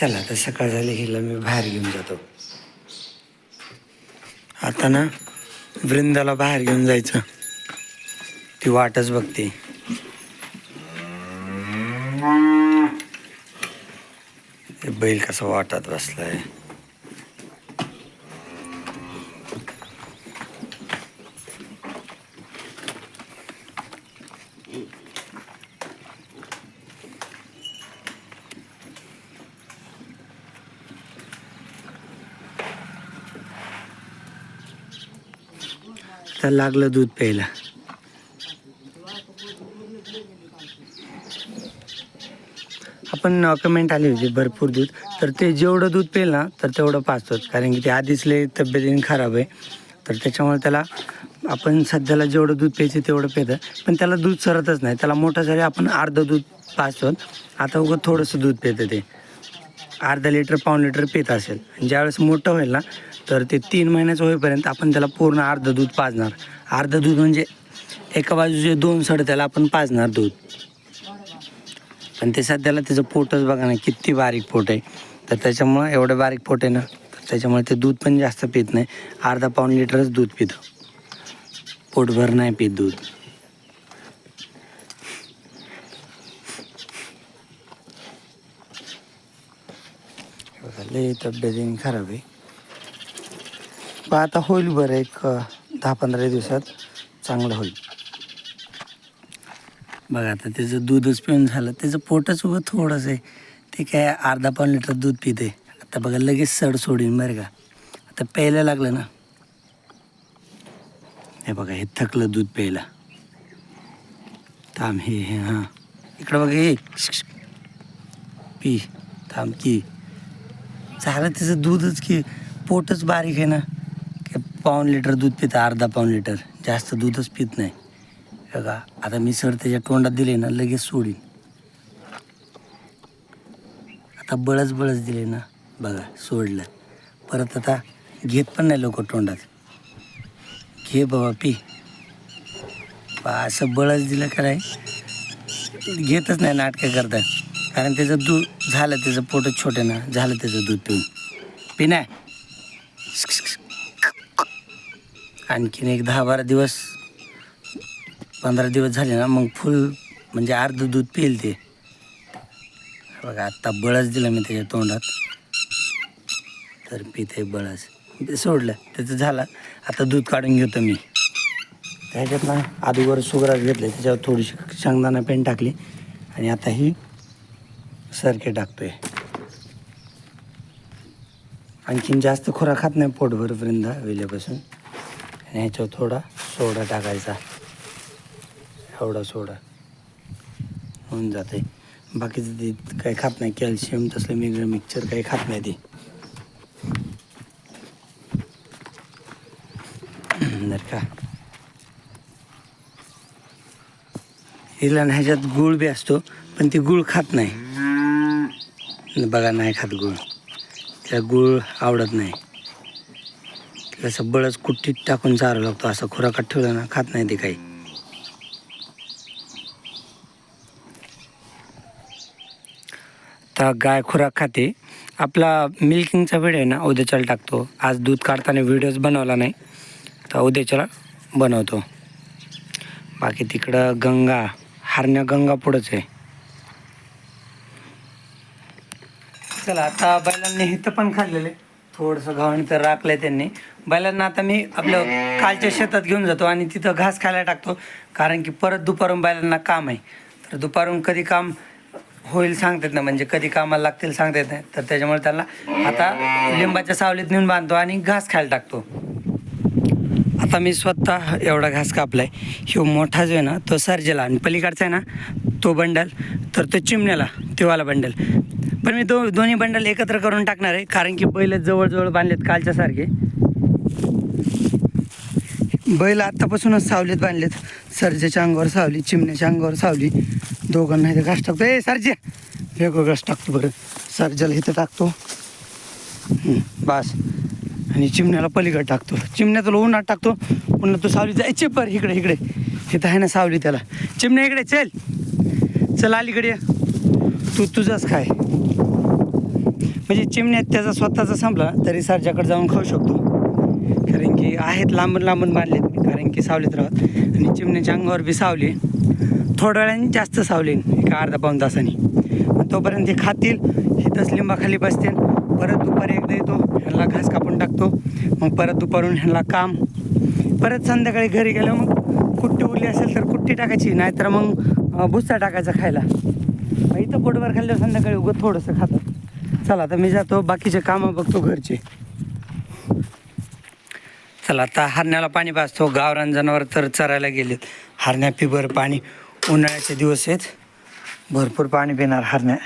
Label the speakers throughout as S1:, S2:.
S1: चला आता सकाळ झाली हिला मी बाहेर घेऊन जातो. आता ना वृंदाला बाहेर घेऊन जायचं. ती वाटच बघते. ते बैल कसं वाटत बसलाय. तर लागलं दूध प्यायला. आपण कमेंट आली होती भरपूर दूध. तर ते जेवढं दूध पेल ना तर तेवढं पाचतोच कारण की ते आधीच लय तब्येतीने खराब आहे. तर त्याच्यामुळे त्याला आपण सध्याला जेवढं दूध प्यायचं तेवढं पेतं. पण त्याला दूध सरतच नाही. त्याला मोठं जरी आपण अर्धं दूध पाचतो आता उगं थोडंसं दूध पेतं ते. अर्धा लिटर पाऊण लिटर पित असेल. आणि ज्यावेळेस मोठं होईल ना तर ते तीन महिन्याचं होईपर्यंत आपण त्याला पूर्ण अर्धं दूध पाजणार. अर्धं दूध म्हणजे एका बाजूचे दोन सड त्याला आपण पाजणार दूध. पण ते सध्याला त्याचं पोटच बघा ना किती बारीक पोट आहे. तर त्याच्यामुळं एवढं बारीक पोट आहे ना तर त्याच्यामुळे ते दूध पण जास्त पित नाही. अर्धा पाऊण लिटरच दूध पितं. पोटभर नाही पित दूध. बघा, तब्येतीने खराब आहे. पण आता होईल बरं एक दहा पंधरा दिवसात चांगलं होईल. बघा आता त्याचं दूधच पिऊन झालं. त्याचं पोटच उगं थोडंसं आहे. ते काय अर्धा पाऊण लिटर दूध पिते. आता बघा लगेच सड सोडीन बरं का. आता प्यायला लागलं ना. हे बघा हे थकलं दूध प्यायला. थांब हे हे हां. इकडं बघा हे. पी. थांब की. झालं त्याचं दूधच की. पोटच बारीक आहे ना. पाऊन लिटर दूध पितं अर्धा पाऊण लिटर. जास्त दूधच पित नाही. बघा आता मी सर त्याच्या तोंडात दिले ना लगेच सोडीन. आता बळच बळच दिले ना बघा सोडलं. परत आता घेत पण नाही लोक तोंडात. घे बाबा पी. बा असं बळच दिलं काय घेतच नाही नाटकं करतात. कारण त्याचं दूध झालं त्याचं पोट छोटं ना झालं त्याचं दूध पिऊन. पी नाही आणखीन एक दहा बारा दिवस पंधरा दिवस झाले ना मग फुल म्हणजे अर्ध दूध पिईल ते. बघा आत्ता बळच दिलं मी त्याच्या तोंडात. तर पिते बळच ते सोडलं त्याचं झालं. आता दूध काढून घेतो मी. त्याच्यात ना आधीवर सुगरात घेतले त्याच्यावर थोडीशी शेंगदाणा पेंट टाकली. आणि आता ही सरके टाकतोय. आणखीन जास्त खोरा खात नाही पोटभर वृंदा वेल्यापासून. आणि ह्याच्यावर थोडा सोडा टाकायचा. एवढा सोडा. होऊन जाते बाकीचं ते काही खात नाही. कॅल्शियम तसलं मिनरल मिक्सर काही खात नाही ते. का? हिला ह्याच्यात गुळ बी असतो पण ती गुळ खात नाही. बघा नाही खात गुळ. तिला गुळ आवडत नाही. तिला असं बळच कुट्टीत टाकून चारावं लागतो. असं खुराकात ठेवलं ना खात नाही ते काही. तर गाय खुराक खाते. आपला मिल्किंगचा व्हिडिओ आहे ना उद्याच्याला टाकतो. आज दूध काढताना व्हिडिओज बनवला नाही तर उद्याच्याला बनवतो. बाकी तिकडं गंगा हरण्या गंगा पुढंच आहे. चला आता बैलांनी हिथं पण खाल्लेले. थोडंसं गव्हाण तर राखलंय त्यांनी. बैलांना आता मी आपलं कालच्या शेतात घेऊन जातो आणि तिथं घास खायला टाकतो. कारण की परत दुपारून बैलांना काम आहे. तर दुपारून कधी काम होईल सांगतात ना म्हणजे कधी कामाला लागतील सांगता येत नाही. तर त्याच्यामुळे त्याला आता लिंबाच्या सावलीत नेऊन बांधतो आणि घास खायला टाकतो. आता मी स्वतः एवढा घास कापलाय. ह्यो मोठा जो आहे ना तो सर्जेला आणि पलीकडचा आहे ना तो बंडल. तर तो चिमण्याला तेवाला बंडल. पण मी दो दोन्ही बंडल एकत्र करून टाकणार आहे कारण की बैल जवळजवळ बांधलेत कालच्या सारखे. बैल आत्तापासूनच सावलीत बांधलेत. सरजेच्या अंगावर सावली चिमण्याच्या अंगावर सावली. दोघांना इथं घास टाकतो. ए सरजे! वेगळं घास टाकतो बरं. सरजेला इथं टाकतो. बास बस. आणि चिमण्याला पलीकडे टाकतो. चिमण्या तुला उन्हात टाकतो. पुन्हा तू सावली जायचे पर इकडे इकडे. इथं आहे ना सावली त्याला. चिमण्या इकडे चल. चल अलीकडे ये. तू तुझाच काय म्हणजे चिमण्यात त्याचा स्वतःचा संपला तरी सारच्याकडे जाऊन खाऊ शकतो. कारण की आहेत लांबून लांबून बांधलेत कारण की सावलीत राहत. आणि चिमण्याच्या अंगावर बी सावली. थोड्या वेळाने जास्त सावली एका अर्धा पाऊन तासाने. मग तोपर्यंत ते खातील हिथंच लिंबाखाली बसतील. परत दुपारी एकदा येतो ह्यांना घास कापून टाकतो. मग परत दुपारून ह्यांना काम. परत संध्याकाळी घरी गेलं मग कुट्टी उरली असेल तर कुट्टी टाकायची नाहीतर मग भुस्सा टाकायचा खायला. इथं पोटभर खाल्ल्यावर संध्याकाळी उगत थोडंसं खातात. चला आता मी जातो. बाकीचे कामं बघतो घरचे. चला आता हरण्याला पाणी पाजतो गावरान जनावर तर चरायला गेलेत. हरण्या पिबर पाणी. उन्हाळ्याचे दिवस आहेत. भरपूर पाणी पिणार हरण्या.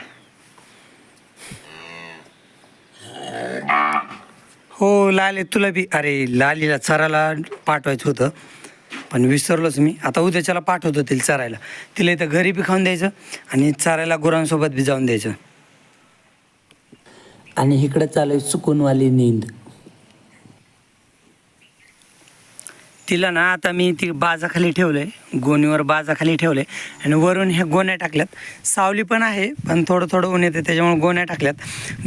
S1: हो लाले तुला बी अरे लालीला चरायला पाठवायचं होतं. पण विसरलोच मी. आता उद्याच्याला पाठवतो तिला चरायला. तिला इथं घरी बी खाऊन द्यायचं आणि चरायला गुरांसोबत बी जाऊन द्यायचं. आणि इकडं चालू आहे सुकूनवाली नींद. तिला ना आता मी ती बाजाखाली ठेवलंय गोणीवर बाजाखाली ठेवले आणि वरून ह्या गोण्या टाकल्यात. सावली पण आहे पण थोडं थोडं ऊन येते त्याच्यामुळे गोण्या टाकल्यात.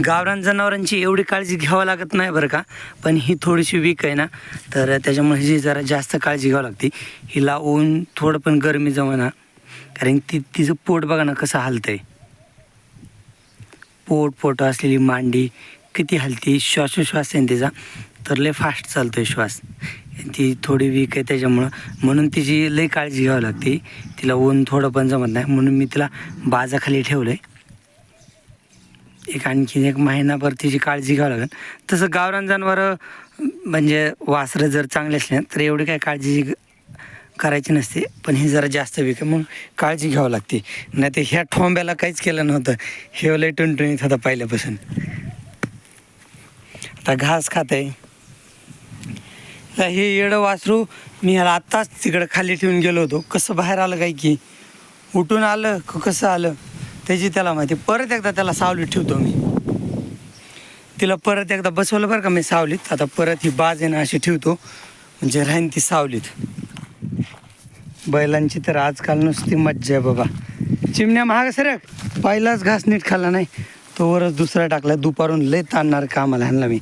S1: गावरान जनावरांची एवढी काळजी घ्यावं लागत नाही बरं का पण ही थोडीशी वीक आहे ना तर त्याच्यामुळे ही जरा जास्त काळजी घ्यावी लागते. हिला ऊन थोडं पण गरमी जमना कारण ती तिचं पोट बघा ना कसं हलतंय. पोट पोट असलेली मांडी किती हलती श्वासोश्वास आहे ना तिचा तर लय फास्ट चालतोय श्वास. ती थोडी वीक आहे त्याच्यामुळं. म्हणून तिची लई काळजी घ्यावी लागते. तिला ऊन थोडं पण जमत नाही. म्हणून मी तिला बाजाखाली ठेवलं आहे एक आणखीन एक महिनाभर तिची काळजी घ्यावी लागेल. तसं गावरान जनावरं म्हणजे वासरं जर चांगले असले तर एवढी काय काळजी करायची नसते. पण ही जरा जास्त वीक आहे. मग काळजी घ्यावी लागते. नाही तर ह्या ठोंब्याला काहीच केलं नव्हतं. हे लय टणटणीत होता पहिल्यापासून. आता घास खात आहे हे येडं वासरू मी ह्याला आत्ताच तिकडं खाली ठेवून गेलो होतो. कसं बाहेर आलं काय की? उठून आलं क कसं आलं? त्याची त्याला माहिती. परत एकदा त्याला सावलीत ठेवतो मी. तिला परत एकदा बसवलं बरं का मी सावलीत. आता परत ही बाज आहे ना अशी ठेवतो. म्हणजे राहीन ती सावलीत. बैलांची तर आजकाल नुसती मज्जा आहे बाबा. चिमण्या महाग सर पहिलाच घास नीट खाल्ला नाही. तो वरच दुसरा टाकला. दुपारून लय ताणणार कामाला ह्यांना मी.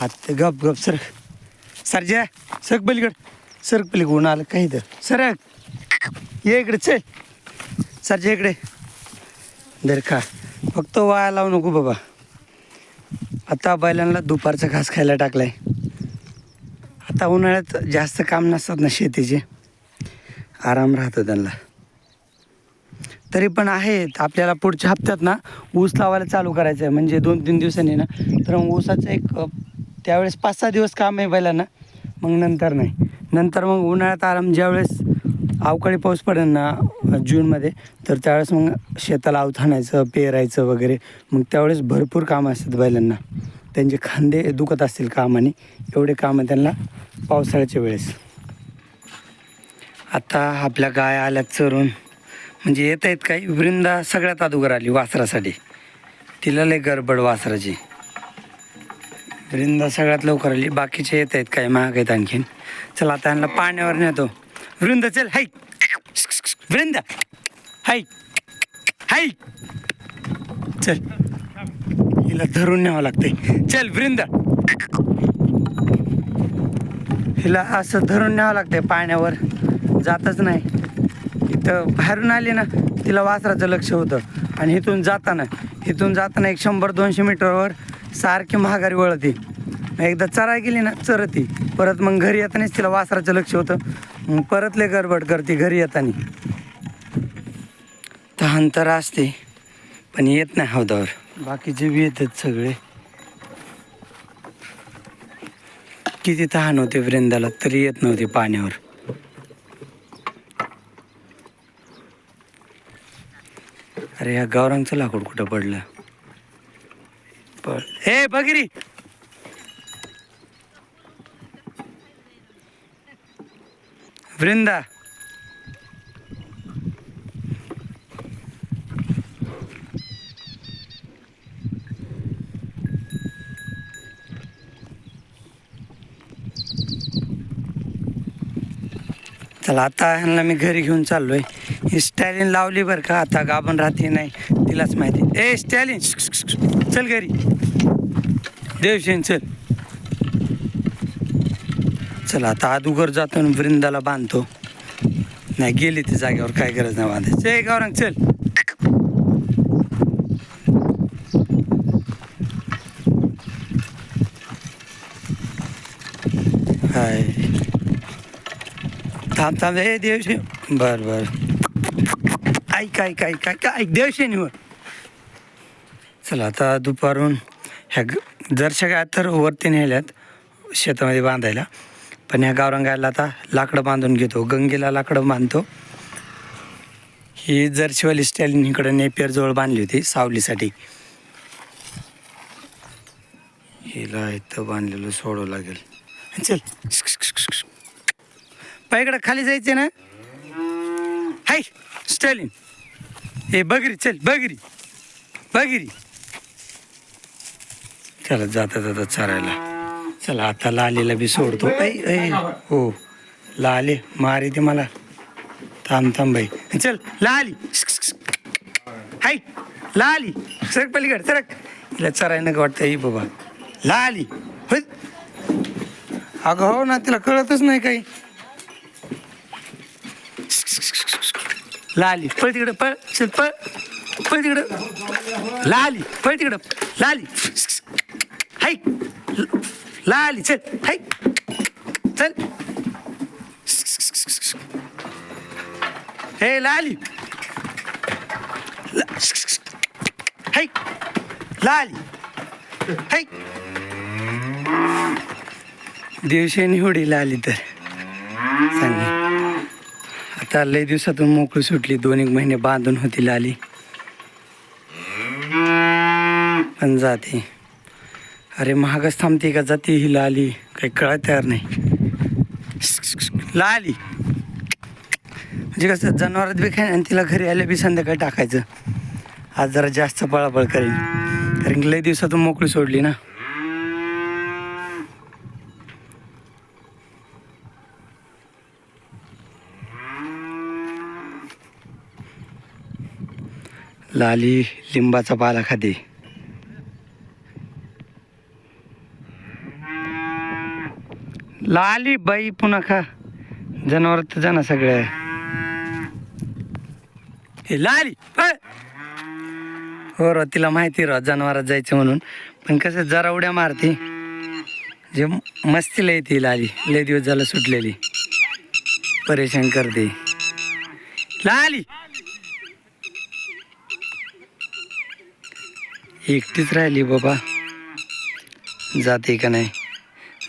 S1: आता गप गप सर सरजा सरक पलीकड. सरक पलीकड आलं काही तर सर ये इकडे चल. सरजा इकडे. दर खा. फक्त वाया लावू नको बाबा. आता बैलांना दुपारचा घास खायला टाकलाय. आता उन्हाळ्यात जास्त काम नसतात ना शेतीचे. आराम राहतो त्यांना. तरी पण आहेत. आपल्याला पुढच्या हप्त्यात ना ऊस लावायला चालू करायचं आहे म्हणजे दोन तीन दिवसांनी ना. तर मग ऊसाचं एक त्यावेळेस पाच सहा दिवस काम आहे बैलांना. मग नंतर नाही. नंतर मग उन्हाळ्यात आराम ज्यावेळेस अवकाळी पाऊस पडेल ना जूनमध्ये तर त्यावेळेस मग शेताला अवथाणायचं पेरायचं वगैरे मग त्यावेळेस भरपूर कामं असतात बैलांना. त्यांचे खांदे दुखत असतील कामाने एवढे कामं त्यांना पावसाळ्याच्या वेळेस. आता आपल्या गाय आल्या चरून. म्हणजे येत आहेत काही वृंदा सगळ्यात अदुगर आली वासरासाठी. तिला लय गडबड वासराची. वृंदा सगळ्यात लवकर आली. बाकीचे येत आहेत काही महाग आहेत आणखीन. चला आता यांना पाण्यावर नेतो. वृंदा चल हाय. वृंदा. हाय. हाय. चल. हिला धरून न्यावं लागतंय. चल वृंदा. हिला असं धरून न्यावं लागतंय पाण्यावर. जातच नाही. इथं बाहेरून आली ना तिला वासराचं लक्ष होतं. आणि इथून जाताना इथून जाताना एक शंभर दोनशे मीटरवर सारखी महागारी वळती. एकदा चराय गेली ना चरती. परत मग घरी येतानाच तिला वासराचं लक्ष होतं. मग परत लय गडबड करते घरी येताना. तहान तर असते पण येत नाही हौदावर. बाकीचे बी येतात सगळे. किती तहान होते वृंदाला तरी येत नव्हते पाण्यावर. अरे या गावरांगचं लाकूड कुठं पडलं? पड हे बगिरी वृंदा! चला आता ह्यांना मी घरी घेऊन चाललोय. ही स्टॅलिन लावली बरं का आता गाभण राहते नाही तिलाच माहिती ए स्टॅलिन! चल घरी. देवशेन चल. चला आता अदुगर जातो आणि वृंदाला बांधतो. नाही गेली ती जागेवर काय गरज नाही बांधायचं. ए गौरंग चल. हाय. थांब थांब हे देवशे बर बर. ऐक ऐक ऐक ऐक ऐक देवशेनीवर चला आता दुपारून ह्या ग- जरशा काय तर वरती नेल्यात शेतामध्ये बांधायला. पण ह्या गावरंगायला आता लाकडं बांधून घेतो. गंगेला लाकडं बांधतो. ही जर्शीवाली स्टॅलिन इकडं नेपियरजवळ बांधली होती सावलीसाठी. हिला इथं बांधलेलं सोडावं लागेल. चल. पायकडं खाली जायचे ना? हाय स्टॅलिन. हे बगरी चल बगरी. बगरी. चला जाता जाता चरायला. चला आता लालीला बी सोडतो. ऐ हो. लाले मारी ते मला. थांब थांब बाई. चल लाली. हाय लाली. सरक पलीकडे सरक. तिला चराय नका वाटतं. ही बाबा. लाली. होय. अगं हो ना तिला कळतच नाही काही. लाली पळ तिकडं पळ चल पळ पळ तिकडं. लाली पळ तिकडं लाली. हाय. लाली चल हाय. चल. हे लाली. हाय. लाली. हाय. दिवशी निवडी आली तर. चांगली. आता लय दिवसातून मोकळी सुटली. दोन एक महिने बांधून होती लाली. पण जाते. अरे महागच थांबते का? जाते ही लाली. काही कळत तयार नाही. लाली. म्हणजे कसं जनावरात बी खाईन आणि तिला घरी आल्या बी संध्याकाळी टाकायचं. आज जरा जास्त पळापळ करेन. कारण लय दिवसातून मोकळी सोडली ना. लाली लिंबाचा पाला खाते. लाली बाई पुन्हा खा. जनावर तर जाणार सगळं हे लाली हो र तिला माहिती र जनावरात जायचं म्हणून. पण कसं जरा उड्या मारते. जे मस्तीला येते लाली. लय दिवस झालं सुटलेली. परेशान करते. लाली! एकटीच राहिली बाबा. जाते का नाही?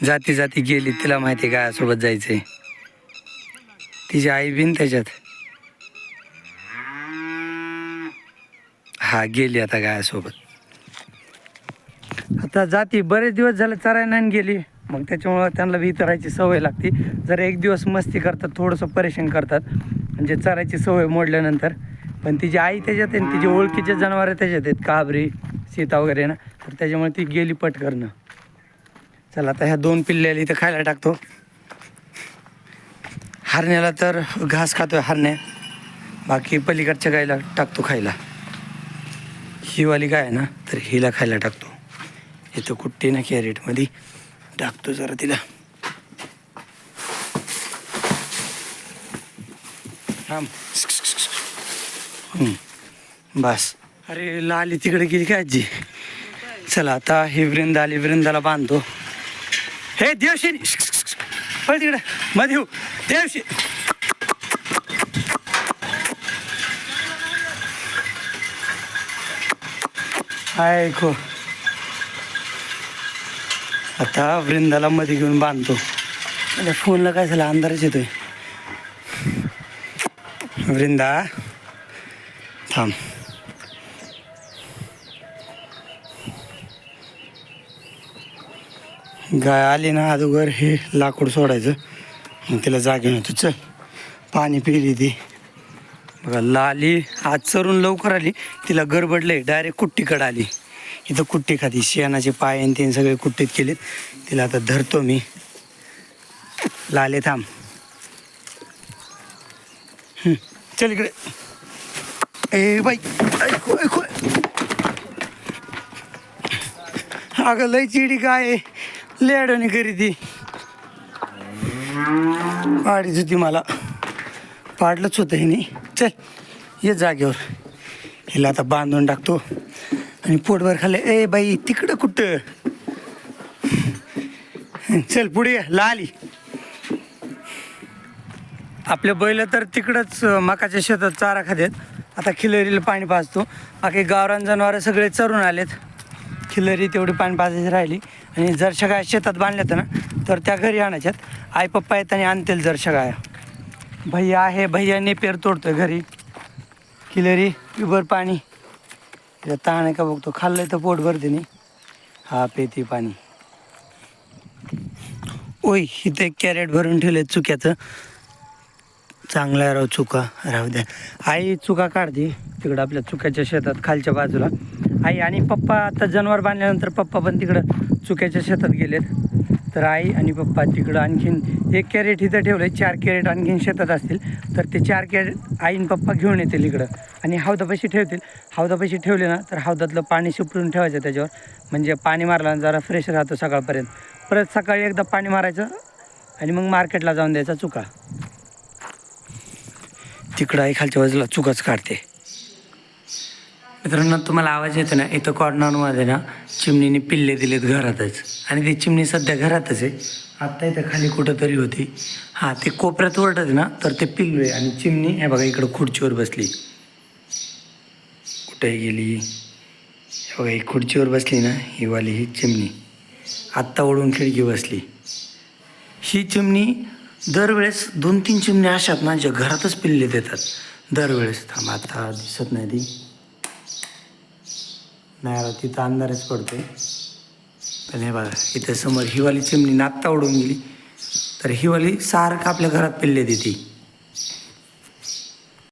S1: जाती जाती गेली तिला माहिती आहे गायासोबत जायचंय? तिची आई बिन त्याच्यात. हा गेली आता गायासोबत. आता जाती बरेच दिवस झाले चरायला नाही गेली. मग त्याच्यामुळं त्यांना बी चरायची सवय लागते. जर एक दिवस मस्ती करतात थोडंसं परेशान करतात. म्हणजे चरायची सवय मोडल्यानंतर. पण तिची आई त्याच्यात आहे आणि तिची ओळखीचे जनावरं त्याच्यात आहेत काबरी. सीता वगैरे ना तर त्याच्यामुळे ती गेली पट करणं चला आता ह्या दोन पिल्ल्याला इथं खायला टाकतो. हरण्याला तर घास खातोय हरण्या. बाकी पलीकडच्या गायला टाकतो खायला. हिवाली गाय आहे ना तर हिला खायला टाकतो. इथं कुट्टी ना कॅरेटमध्ये टाकतो जरा तिला. थांब. बस. अरे लाली तिकडे गेली का आजी? चला आता ही वृंद आली वृंदाला बांधतो. हे देवशी पळ तिकडे. मध्ये येऊ. देवशी ऐको. आता वृंदाला मध्ये घेऊन बांधतो. म्हणजे फोनला काय झालं? अंधारच येतोय. वृंदा थांब. गाय आली ना अगोदर हे लाकूड सोडायचं. मग तिला जागे नव्हतं चल पाणी पिली ती. बघा लाली आज चरून लवकर आली. तिला गडबडले डायरेक्ट कुट्टीकडे आली. इथं कुट्टी खाती. शेणाचे पाय आणि ते सगळे कुट्टीत केलेत. तिला आता धरतो मी. लाले थांब. चल इकडे. ए बाई ऐकू ऐकू अगं लय चिडी काय लेडणी करी ती. पाडीच होती मला. पाडलंच होतं हिने. चल ये जागेवर. हिला आता बांधून टाकतो. आणि पोटभर खाल्ले ए बाई तिकडं कुठं? चल पुढे लाली आपले बैल तर तिकडंच मकाच्या शेतात चारा खात्यात. आता खिलरीला पाणी पाजतो. बाकी गावरान जनावरं सगळे चरून आलेत. किलरी तेवढी पाणी पाजायची राहिली. आणि जरशा गाय शेतात बांधल्यात ना तर त्या घरी आणायच्यात. आई पप्पा येत आणि आणतील जरशा गाया भैया आहे भैयाने पेर तोडतोय घरी. खिलरी पिबर पाणी. ताण आहे का बघतो खाल्लंय तर पोट भरते नाही हा पेती पाणी. ओय इथं एक कॅरेट भरून ठेवले चुक्याचं. चांगला आहे राव चुका. राहू द्या. आई चुका काढते तिकडं आपल्या चुक्याच्या शेतात खालच्या बाजूला. आई आणि पप्पा आता जनावर बांधल्यानंतर पप्पा पण तिकडं चुक्याच्या शेतात गेलेत. तर आई आणि पप्पा तिकडं आणखीन एक कॅरेट इथं ठेवलं चार कॅरेट आणखीन शेतात असतील. तर ते चार कॅरेट आई आणि पप्पा घेऊन येतील इकडं. आणि हौदापाशी ठेवतील. हौदापाशी ठेवले ना तर हौदातलं पाणी शिपडून ठेवायचं त्याच्यावर. म्हणजे पाणी मारला जरा फ्रेश राहतो सकाळपर्यंत. परत सकाळी एकदा पाणी मारायचं आणि मग मार्केटला जाऊन द्यायचा चुका. तिकडं आई खालच्या बाजूला चुकाच काढते. मित्रांनो तुम्हाला आवाज येतो ना? इथं कॉर्नरमध्ये ना चिमणीने पिल्ले दिलेत घरातच. आणि ती चिमणी सध्या घरातच आहे. आत्ता इथं खाली कुठंतरी होती. हां ते कोपऱ्यात ओरडत ना तर ते पिल्लू आहे. आणि चिमणी हे बघा इकडं खुर्चीवर बसली. कुठे गेली? हे बघा ही खुर्चीवर बसली ना ही वाली ही चिमणी. आत्ता ओढून खिडकी बसली. ही चिमणी दरवेळेस दोन तीन चिमण्या अशात ना ज्या घरातच पिल्ले देतात. दरवेळेस थांब आता दिसत नाही ती. नाही आला तिथं अंधारच पडतो पण हे बघा इथं समोर हिवाली चिमणी नात्ता उडून गेली. तर हिवाली सारखं आपल्या घरात पिल्ले देते.